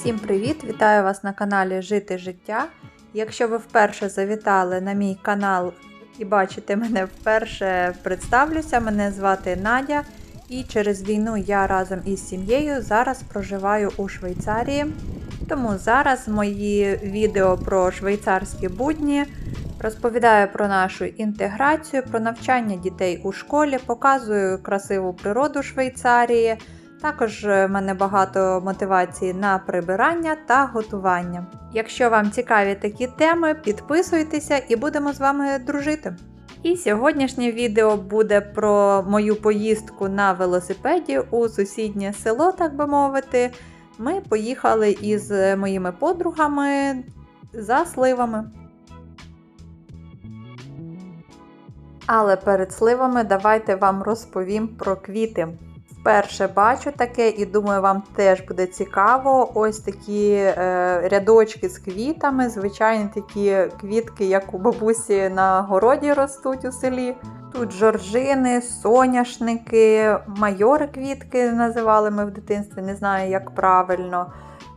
Всім привіт! Вітаю вас на каналі Жити життя. Якщо ви вперше завітали на мій канал і бачите мене вперше, представлюся, мене звати Надя. І через війну я разом із сім'єю зараз проживаю у Швейцарії. Тому зараз мої відео про швейцарські будні розповідаю про нашу інтеграцію, про навчання дітей у школі, показую красиву природу Швейцарії. Також в мене багато мотивації на прибирання та готування. Якщо вам цікаві такі теми, підписуйтеся і будемо з вами дружити. І сьогоднішнє відео буде про мою поїздку на велосипеді у сусіднє село, так би мовити. Ми поїхали із моїми подругами за сливами. Але перед сливами давайте вам розповім про квіти. Вперше бачу таке і думаю, вам теж буде цікаво. Ось такі е, рядочки з квітами, звичайні такі квітки, як у бабусі на городі ростуть у селі. Тут жоржини, соняшники, майори квітки називали ми в дитинстві, не знаю, як правильно,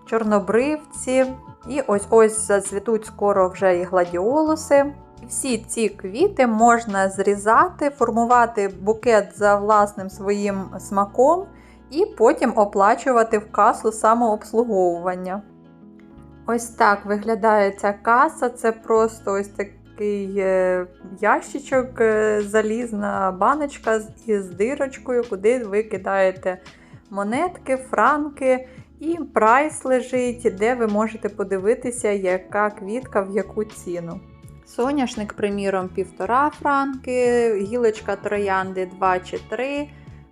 чорнобривці. І ось ось зацвітуть скоро вже і гладіолуси. Всі ці квіти можна зрізати, формувати букет за власним своїм смаком і потім оплачувати в касу самообслуговування. Ось так виглядає ця каса. Це просто ось такий е, ящичок, е, залізна баночка із дирочкою, куди ви кидаєте монетки, франки. І прайс лежить, де ви можете подивитися, яка квітка в яку ціну. Соняшник, приміром, 1,5 франки, гілочка троянди 2 чи 3,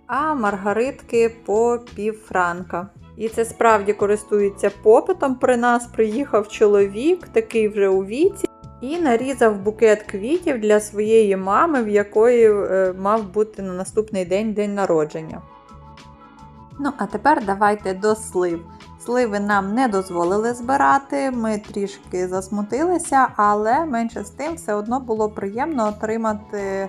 а маргаритки по пів франка. І це справді користується попитом. При нас приїхав чоловік, такий вже у віці, і нарізав букет квітів для своєї мами, в якої е, мав бути на наступний день день народження. Ну, а тепер давайте до слив. Сливи нам не дозволили збирати, ми трішки засмутилися, але менше з тим все одно було приємно отримати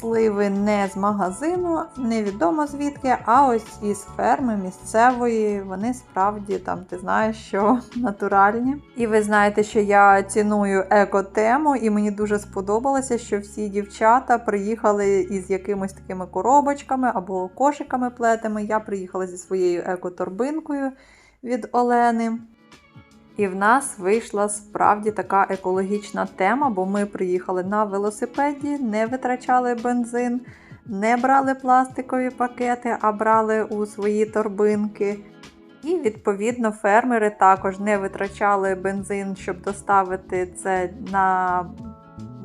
сливи не з магазину, невідомо звідки, а ось із ферми місцевої. Вони справді там, ти знаєш, що натуральні. І ви знаєте, що я ціную еко-тему, і мені дуже сподобалося, що всі дівчата приїхали із якимись такими коробочками або кошиками плетами. Я приїхала зі своєю еко-торбинкою від Олени. І в нас вийшла справді така екологічна тема, бо ми приїхали на велосипеді, не витрачали бензин, не брали пластикові пакети, а брали у свої торбинки. І, відповідно, фермери також не витрачали бензин, щоб доставити це на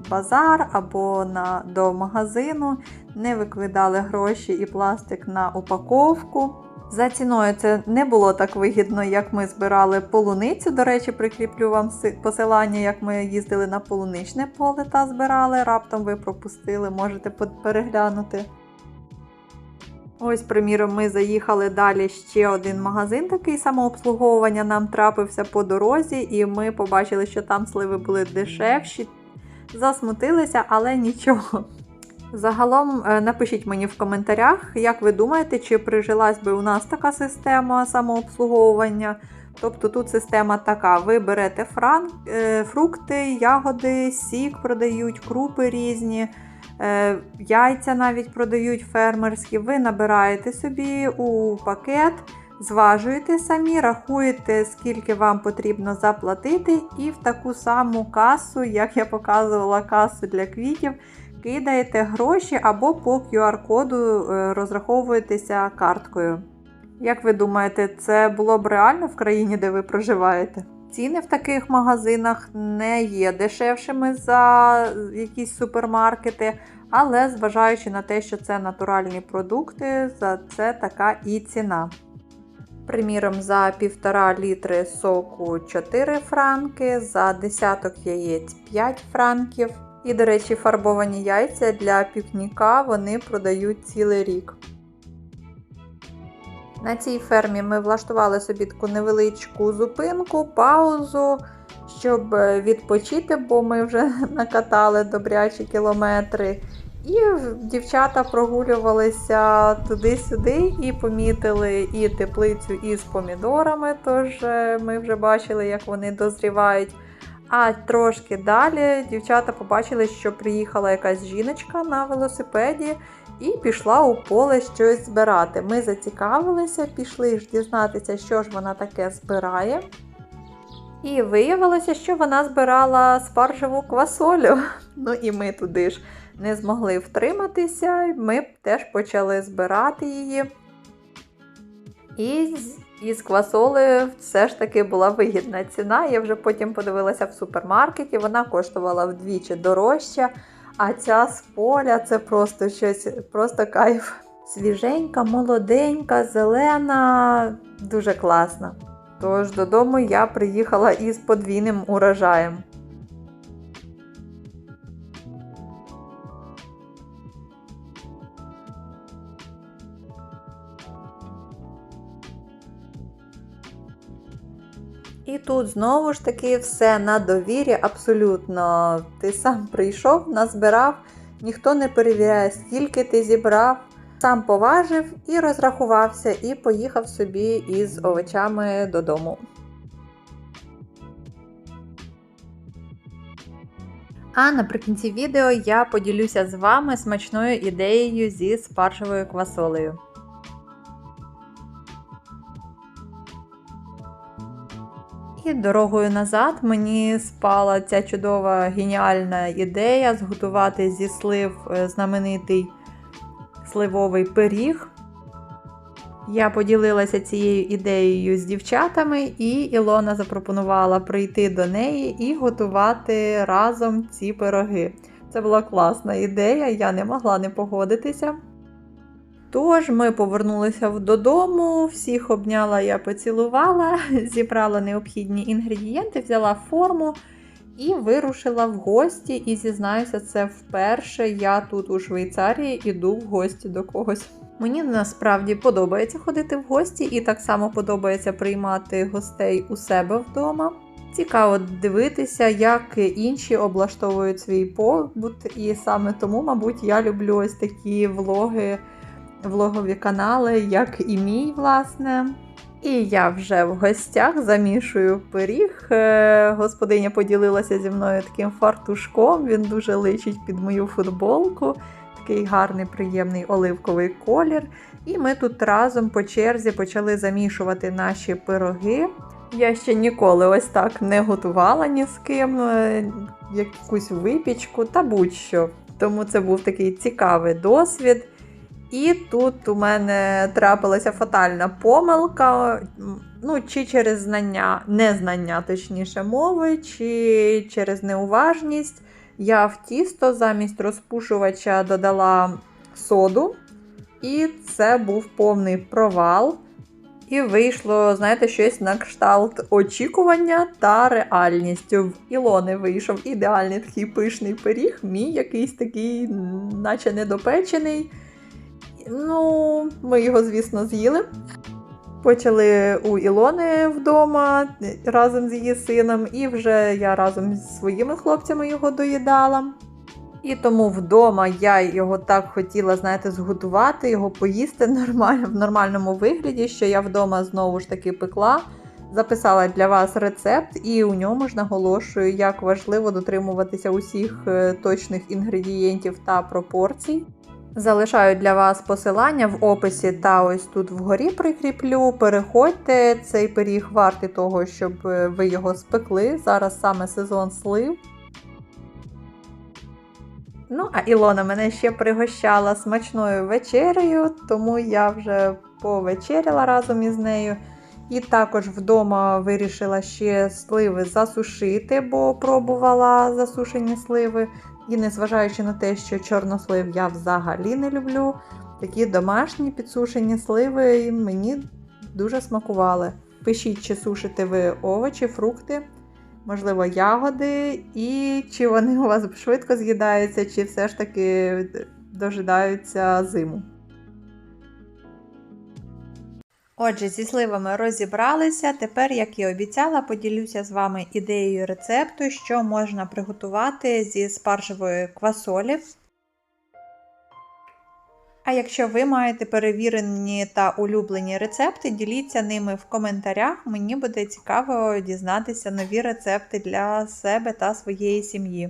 базар або на, до магазину, не викидали гроші і пластик на упаковку. За ціною це не було так вигідно, як ми збирали полуницю. До речі, прикріплю вам посилання, як ми їздили на полуничне поле та збирали. Раптом ви пропустили, можете переглянути. Ось, приміром, ми заїхали далі ще один магазин, такий самообслуговування нам трапився по дорозі, і ми побачили, що там сливи були дешевші. Засмутилися, але нічого. Загалом е, напишіть мені в коментарях, як ви думаєте, чи прижилась би у нас така система самообслуговування. Тобто тут система така: ви берете фран, е, фрукти, ягоди, сік продають, крупи різні, е, яйця навіть продають фермерські. Ви набираєте собі у пакет, зважуєте самі, рахуєте, скільки вам потрібно заплатити, і в таку саму касу, як я показувала касу для квітів кидаєте гроші або по QR-коду розраховуєтеся карткою. Як ви думаєте, це було б реально в країні, де ви проживаєте? Ціни в таких магазинах не є дешевшими за якісь супермаркети, але зважаючи на те, що це натуральні продукти, за це така і ціна. Приміром, за 1,5 літри соку 4 франки, за десяток яєць 5 франків. І, до речі, фарбовані яйця для пікніка вони продають цілий рік. На цій фермі ми влаштували собі таку невеличку зупинку, паузу, щоб відпочити, бо ми вже накатали добрячі кілометри. І дівчата прогулювалися туди-сюди і помітили і теплицю із помідорами, тож е, ми вже бачили, як вони дозрівають. А трошки далі дівчата побачили, що приїхала якась жіночка на велосипеді і пішла у поле щось збирати. Ми зацікавилися, пішли ж дізнатися, що ж вона таке збирає. І виявилося, що вона збирала спаржеву квасолю. Ну і ми туди ж не змогли втриматися, ми теж почали збирати її. І з- із квасоли все ж таки була вигідна ціна. Я вже потім подивилася в супермаркеті, вона коштувала вдвічі дорожче. А ця з поля це просто щось, просто кайф. Свіженька, молоденька, зелена, дуже класна. Тож додому я приїхала із подвійним урожаєм. Тут знову ж таки все на довірі, абсолютно. Ти сам прийшов, назбирав, ніхто не перевіряє, скільки ти зібрав. Сам поважив і розрахувався, і поїхав собі із овочами додому. А наприкінці відео я поділюся з вами смачною ідеєю зі спаржевою квасолею. І дорогою назад мені спала ця чудова геніальна ідея зготувати зі слив е, знаменитий сливовий пиріг. Я поділилася цією ідеєю з дівчатами, і Ілона запропонувала прийти до неї і готувати разом ці пироги. Це була класна ідея, я не могла не погодитися. Тож ми повернулися додому, всіх обняла, я поцілувала, зібрала необхідні інгредієнти, взяла форму і вирушила в гості. І зізнаюся, це вперше я тут у Швейцарії іду в гості до когось. Мені насправді подобається ходити в гості, і так само подобається приймати гостей у себе вдома. Цікаво дивитися, як інші облаштовують свій побут, і саме тому, мабуть, я люблю ось такі влоги влогові канали, як і мій, власне. І я вже в гостях замішую пиріг. Е, Господиня поділилася зі мною таким фартушком. Він дуже личить під мою футболку. Такий гарний, приємний оливковий колір. І ми тут разом по черзі почали замішувати наші пироги. Я ще ніколи ось так не готувала ні з ким е, якусь випічку та будь-що. Тому це був такий цікавий досвід. І тут у мене трапилася фатальна помилка. Ну, чи через знання, незнання, точніше, мови, чи через неуважність. Я в тісто замість розпушувача додала соду, і це був повний провал. І вийшло, знаєте, щось на кшталт очікування та реальність. В Ілони вийшов ідеальний такий пишний пиріг, мій якийсь такий, наче недопечений. Ну, ми його, звісно, з'їли. Почали у Ілони вдома разом з її сином, і вже я разом зі своїми хлопцями його доїдала. І тому вдома я його так хотіла, знаєте, зготувати, його поїсти нормально, в нормальному вигляді, що я вдома знову ж таки пекла. Записала для вас рецепт, і у ньому ж наголошую, як важливо дотримуватися усіх е, точних інгредієнтів та пропорцій. Залишаю для вас посилання в описі та ось тут вгорі прикріплю. Переходьте, цей пиріг вартий того, щоб е, ви його спекли. Зараз саме сезон слив. Ну, а Ілона мене ще пригощала смачною вечерею, тому я вже повечеряла разом із нею. І також вдома вирішила ще сливи засушити, бо пробувала засушені сливи. І незважаючи на те, що чорнослив я взагалі не люблю, такі домашні підсушені сливи мені дуже смакували. Пишіть, чи сушите ви овочі, фрукти, можливо, ягоди, і чи вони у вас швидко з'їдаються, чи все ж таки дожидаються зиму. Отже, зі сливами розібралися. Тепер, як і обіцяла, поділюся з вами ідеєю рецепту, що можна приготувати зі спаржевої квасолі. А якщо ви маєте перевірені та улюблені рецепти, діліться ними в коментарях. Мені буде цікаво дізнатися нові рецепти для себе та своєї сім'ї.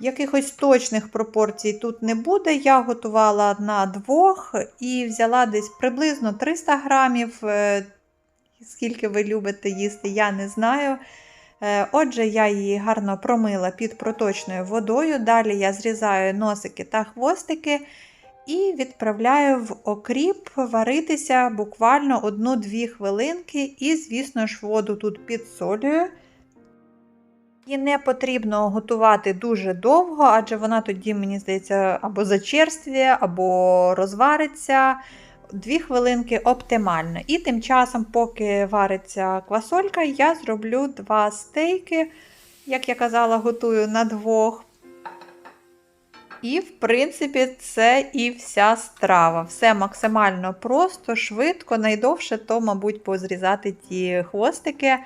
Якихось точних пропорцій тут не буде. Я готувала на двох і взяла десь приблизно 300 грамів. Е, Скільки ви любите їсти, я не знаю. Е, Отже, я її гарно промила під проточною водою. Далі я зрізаю носики та хвостики і відправляю в окріп варитися буквально 1-2 хвилинки. І, звісно ж, воду тут підсолюю. І не потрібно готувати дуже довго, адже вона тоді, мені здається, або зачерствіє, або розвариться. Дві хвилинки оптимально. І тим часом, поки вариться квасолька, я зроблю два стейки, як я казала, готую на двох. І, в принципі, це і вся страва. Все максимально просто, швидко, найдовше, то, мабуть, позрізати ті хвостики.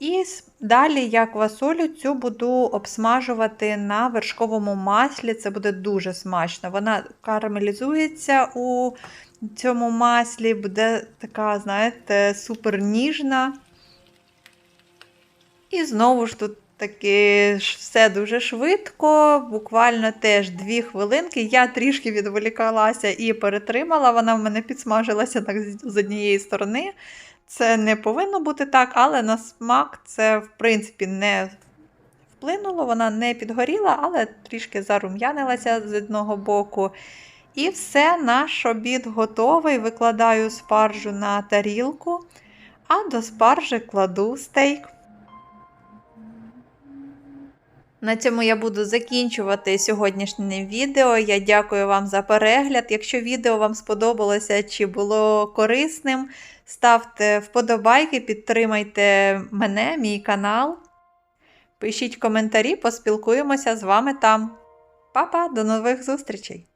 І далі я квасолю цю буду обсмажувати на вершковому маслі. Це буде дуже смачно. Вона карамелізується у цьому маслі, буде така, знаєте, супер ніжна. І знову ж тут таки все дуже швидко, буквально теж 2 хвилинки. Я трішки відволікалася і перетримала, вона в мене підсмажилася так з однієї сторони. Це не повинно бути так, але на смак це, в принципі, не вплинуло, вона не підгоріла, але трішки зарум'янилася з одного боку. І все, наш обід готовий. Викладаю спаржу на тарілку, а до спаржі кладу стейк. На цьому я буду закінчувати сьогоднішнє відео. Я дякую вам за перегляд. Якщо відео вам сподобалося чи було корисним, ставте вподобайки, підтримайте мене, мій канал. Пишіть коментарі, поспілкуємося з вами там. Па-па, до нових зустрічей!